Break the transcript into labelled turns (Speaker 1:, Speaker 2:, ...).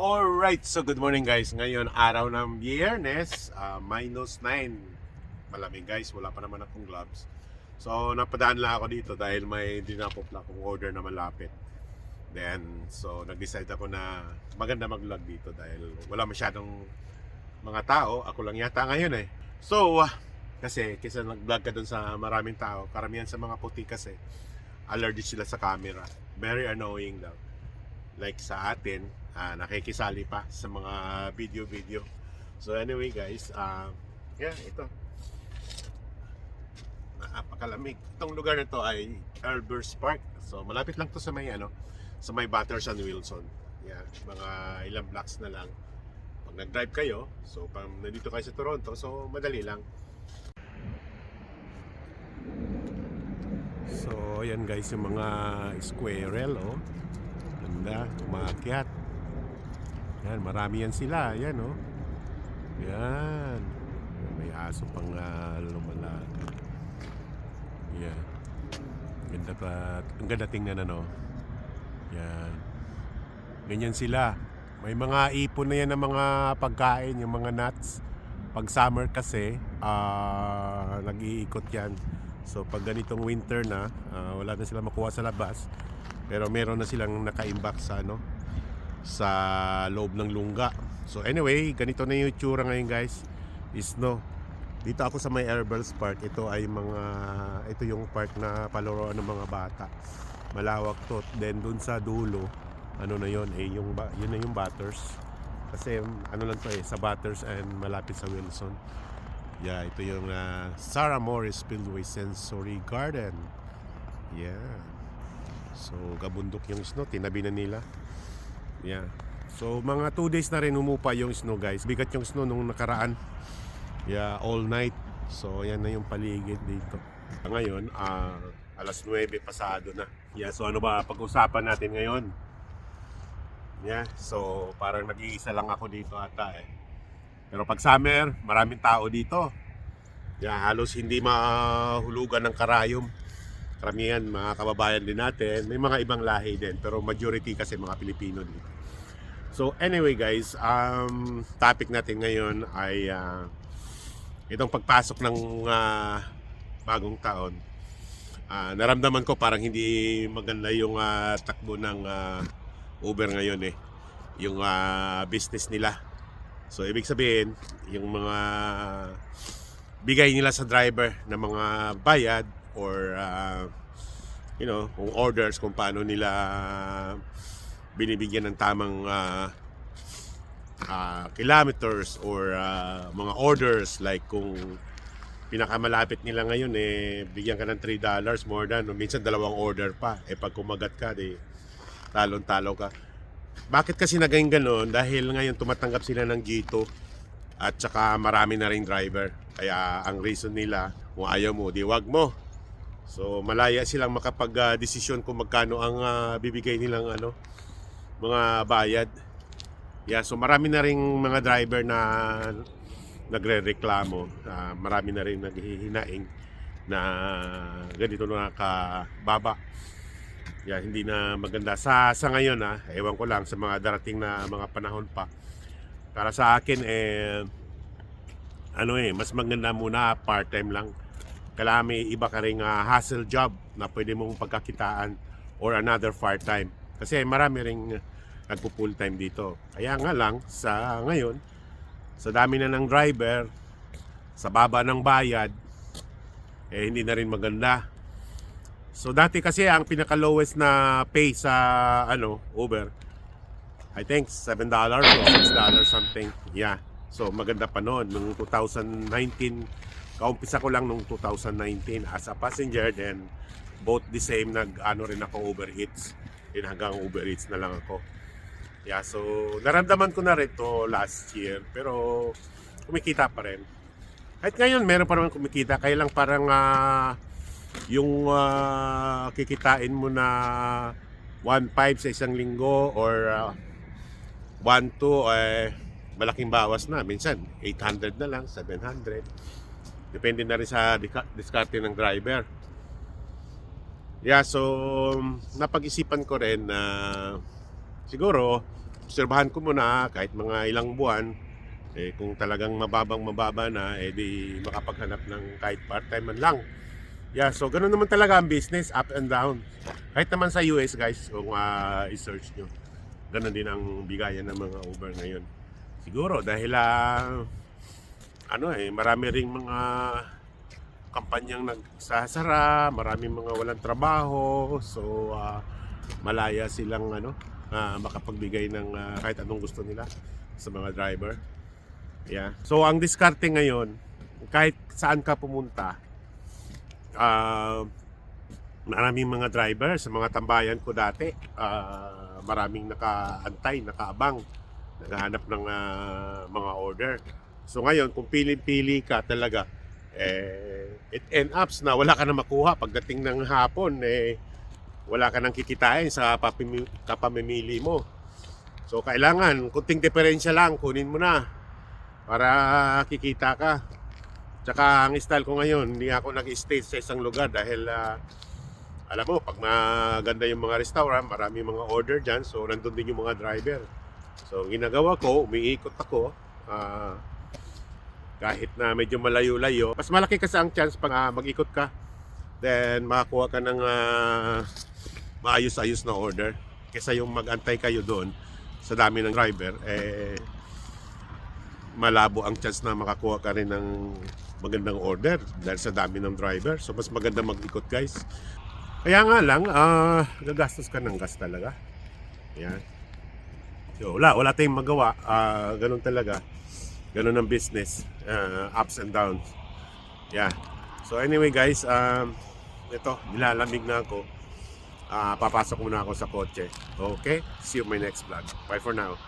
Speaker 1: Alright, so good morning guys. Ngayon, araw ng biyernes, ah, minus 9. Malamig guys, wala pa naman akong gloves. So, napadaan lang ako dito dahil may dinapop lang akong order na malapit. Then, so nag-decide ako na maganda mag-vlog dito dahil wala masyadong mga tao. Ako lang yata ngayon eh. So, ah, kasi kaysa nag-vlog ka dun sa maraming tao, karamihan sa mga puti kasi, allergic sila sa camera. Very annoying daw like sa atin, ah, nakikisali pa sa mga video-video. So anyway guys, ah, yeah, ito. Napakalamig. Itong lugar na to ay Elbers Park. So malapit lang to sa may ano, sa may Batterson Wilson. Yeah, mga ilang blocks na lang. Pag nag-drive kayo, so pag nandito kayo sa Toronto, so madali lang. So, ayan guys, yung mga squirrel, oh. Ganda, umakyat. Yan, marami yan sila. Yan, oh. Yan. May aso pang uh, lumalakad. Yan. Ganda pa. Ang ganda tingnan, ano. Yan. Ganyan sila. May mga ipon na yan ng mga pagkain, yung mga nuts. Pag summer kasi, ah, nag-iikot yan. So pag ganitong winter na, ah, wala na sila makuha sa labas. Pero meron na silang nakaimbak sa ano sa loob ng lungga. So anyway, ganito na yung itsura ngayon guys. Snow. Dito ako sa may Airbells Park. Ito ay mga ito yung park na palaruan ng mga bata. Malawak to. Then dun sa dulo, ano na yon eh yung yun na yung Batters. Kasi ano lang to eh sa Batters and malapit sa Wilson. Yeah, ito yung uh, Sarah Morris Spillway Sensory Garden. Yeah. So, gabundok yung snow. Tinabi na nila. Yeah. So, mga 2 days na rin humupa yung snow, guys. Bigat yung snow nung nakaraan. Yeah, all night. So, yan na yung paligid dito. Ngayon, ah, alas 9 pasado na. Yeah, so ano ba pag-usapan natin ngayon? Yeah, so parang nag-iisa lang ako dito ata eh. Pero pag summer, maraming tao dito. Yeah, halos hindi mahulugan ng karayom. Karamihan, mga kababayan din natin. May mga ibang lahi din, pero majority kasi mga Pilipino dito. So anyway guys, um, topic natin ngayon ay ah, itong pagpasok ng ah, bagong taon. Ah, naramdaman ko parang hindi maganda yung ah, takbo ng ah, Uber ngayon eh. Yung ah, business nila. So ibig sabihin, yung mga bigay nila sa driver na mga bayad or uh, you know, kung orders kung paano nila binibigyan ng tamang uh, uh, kilometers or uh, mga orders like kung pinakamalapit nila ngayon eh bigyan ka ng 3 dollars more than o minsan dalawang order pa eh pag kumagat ka di talon-talo ka bakit kasi naging ganun? Dahil ngayon tumatanggap sila ng G2 at saka marami na rin driver. Kaya ang reason nila, kung ayaw mo, di wag mo. So malaya silang makapag-desisyon kung magkano ang ah, bibigay nilang ano, mga bayad. Yeah, so marami na rin mga driver na nagre-reklamo. Ah, marami na rin naghihinaing na ganito na kababa. Yeah, hindi na maganda sa sa ngayon ah. Ewan ko lang sa mga darating na mga panahon pa. Para sa akin eh ano eh, mas maganda muna part-time lang. Kailangan may iba ka ring ah, hustle job na pwede mong pagkakitaan or another part-time. Kasi marami ring nagpo full-time dito. Kaya nga lang sa ngayon sa dami na ng driver, sa baba ng bayad, eh hindi na rin maganda. So dati kasi ang pinaka lowest na pay sa ano Uber I think 7 dollars or 6 dollars something. Yeah. So maganda pa noon nung 2019 kaumpisa ko lang nung 2019 as a passenger then both the same nag ano rin ako Uber Eats. Din hanggang Uber Eats na lang ako. Yeah, so naramdaman ko na rin to last year pero kumikita pa rin. Kahit ngayon meron pa naman kumikita kaya lang parang ah, yung ah, kikitain mo na 1.5 sa isang linggo or ah, 1.2 eh malaking bawas na. Minsan 800 na lang, 700. Depende na rin sa diskarte ng driver. Yeah, so napag-isipan ko rin na siguro obserbahan ko muna kahit mga ilang buwan eh kung talagang mababang mababa na eh di makapaghanap ng kahit part-time man lang. Yeah, so ganun naman talaga ang business, up and down. Kahit naman sa US guys, kung ah, i-search nyo, ganun din ang bigayan ng mga Uber ngayon. Siguro dahil ah, ano eh, marami ring mga kampanyang nagsasara, maraming mga walang trabaho, so ah, malaya silang ano, ah, makapagbigay ng ah, kahit anong gusto nila sa mga driver. Yeah. So ang diskarte ngayon, kahit saan ka pumunta, ah, maraming mga driver sa mga tambayan ko dati, ah, maraming nakaantay, nakaabang, naghahanap ng ah, mga order. So ngayon, kung pili-pili ka talaga, eh, it end ups na wala ka na makuha pagdating ng hapon, eh, wala ka nang kikitain sa kapamimili mo. So kailangan, kunting diferensya lang, kunin mo na para kikita ka. Tsaka ang style ko ngayon, hindi ako nag-stay sa isang lugar dahil ah, alam mo, pag maganda yung mga restaurant, marami mga order dyan, so nandun din yung mga driver. So ginagawa ko, umiikot ako, ah, kahit na medyo malayo-layo, mas malaki kasi ang chance pag ah, mag-ikot ka, then makakuha ka ng ah, maayos-ayos na order. Kesa yung mag-antay kayo doon sa dami ng driver, eh, malabo ang chance na makakuha ka rin ng magandang order dahil sa dami ng driver. So, mas maganda mag-ikot, guys. Kaya nga lang, ah, gagastos ka ng gas talaga. Yan. So, wala, wala tayong magawa. Ah, ganun talaga. Ganun ang business. Ah, ups and downs. Yeah. So, anyway, guys, um, ito, nilalamig na ako. Ah, papasok muna ako sa kotse. Okay? See you my next vlog. Bye for now.